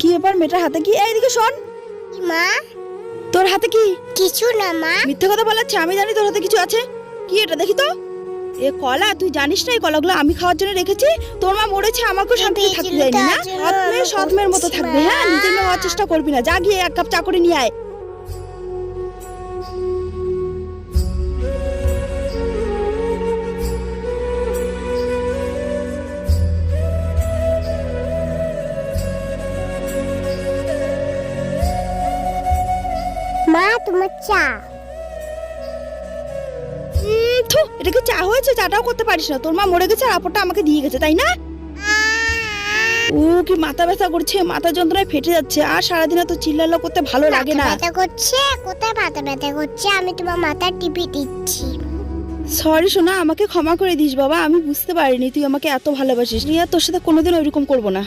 কি ব্যাপার মেয়েটার হাতে কি? এইদিকে শোন। মা? তোর হাতে কি? কিছু না মা। মিথ্যে কথা বলাচ্ছে আমি জানি তোর হাতে কিছু আছে। কি এটা দেখি তো। এ কলা তুই জানিস না এই কলাগুলো আমি খাওয়ার জন্য রেখেছি? তোর মা মরেছে আমাকেও শান্তিতে থাকতে দেয়নি না? সৎ মেয়ে সৎ মেয়ের মতো থাকবি। হ্যাঁ? নিজের মেয়ে হওয়ার চেষ্টা করবি না। যা গিয়ে এক কাপ চা করে নিয়ে আয়। মা তোমার চা এটা কি চা হয়েছে? চাটাও করতে পারিস না। তোর মা মরে গেছে আর আপরটা আমাকে দিয়ে গেছে তাই না? ও কি মাথা ব্যথা করছে মাথা যন্ত্রণায় ফেটে যাচ্ছে। আর সারাদিন তো চিল্লাল্লা করতে ভালো লাগে না। ব্যথা করছে? কোথায় মাথা ব্যথা করছে? আমি তোমার মাথা টিপি দিচ্ছি। সরি সোনা আমাকে ক্ষমা করে দিস বাবা। আমি বুঝতে পারিনি তুই আমাকে এত ভালোবাসিস। রিয়া তোর সাথে কোনোদিন ওইরকম করব না।